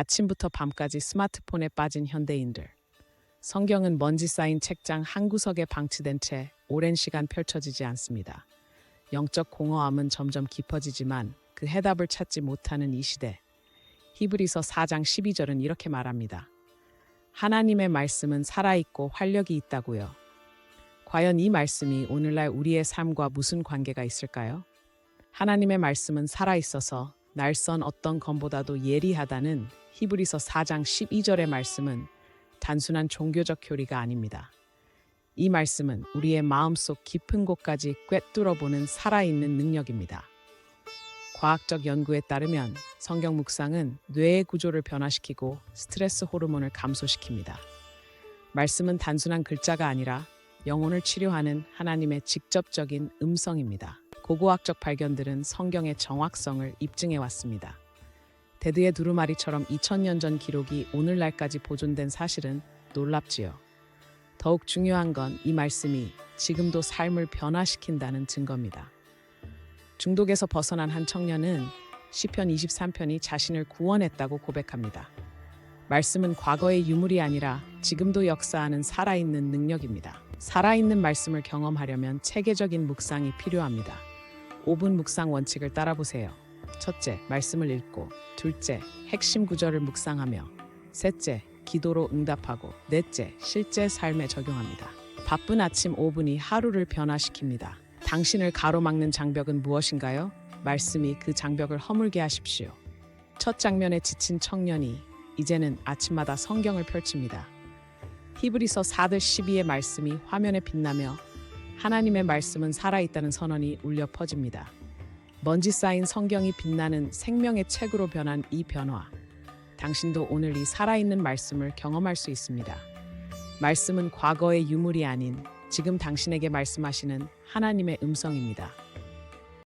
아침부터 밤까지 스마트폰에 빠진 현대인들. 성경은 먼지 쌓인 책장 한 구석에 방치된 채 오랜 시간 펼쳐지지 않습니다. 영적 공허함은 점점 깊어지지만 그 해답을 찾지 못하는 이 시대. 히브리서 4장 12절은 이렇게 말합니다. 하나님의 말씀은 살아있고 활력이 있다고요. 과연 이 말씀이 오늘날 우리의 삶과 무슨 관계가 있을까요? 하나님의 말씀은 살아있어서 날선 어떤 검보다도 예리하다는 히브리서 4장 12절의 말씀은 단순한 종교적 교리가 아닙니다. 이 말씀은 우리의 마음속 깊은 곳까지 꿰뚫어 보는 살아있는 능력입니다. 과학적 연구에 따르면 성경 묵상은 뇌의 구조를 변화시키고 스트레스 호르몬을 감소시킵니다. 말씀은 단순한 글자가 아니라 영혼을 치료하는 하나님의 직접적인 음성입니다. 고고학적 발견들은 성경의 정확성을 입증해 왔습니다. 데드의 두루마리처럼 2000년 전 기록이 오늘날까지 보존된 사실은 놀랍지요. 더욱 중요한 건 이 말씀이 지금도 삶을 변화시킨다는 증거입니다. 중독에서 벗어난 한 청년은 시편 23편이 자신을 구원했다고 고백합니다. 말씀은 과거의 유물이 아니라 지금도 역사하는 살아있는 능력입니다. 살아있는 말씀을 경험하려면 체계적인 묵상이 필요합니다. 5분 묵상 원칙을 따라보세요. 첫째, 말씀을 읽고, 둘째, 핵심 구절을 묵상하며, 셋째, 기도로 응답하고, 넷째, 실제 삶에 적용합니다. 바쁜 아침 5분이 하루를 변화시킵니다. 당신을 가로막는 장벽은 무엇인가요? 말씀이 그 장벽을 허물게 하십시오. 첫 장면에 지친 청년이 이제는 아침마다 성경을 펼칩니다. 히브리서 4들 12의 말씀이 화면에 빛나며 하나님의 말씀은 살아있다는 선언이 울려 퍼집니다. 먼지 쌓인 성경이 빛나는 생명의 책으로 변한 이 변화. 당신도 오늘 이 살아있는 말씀을 경험할 수 있습니다. 말씀은 과거의 유물이 아닌 지금 당신에게 말씀하시는 하나님의 음성입니다.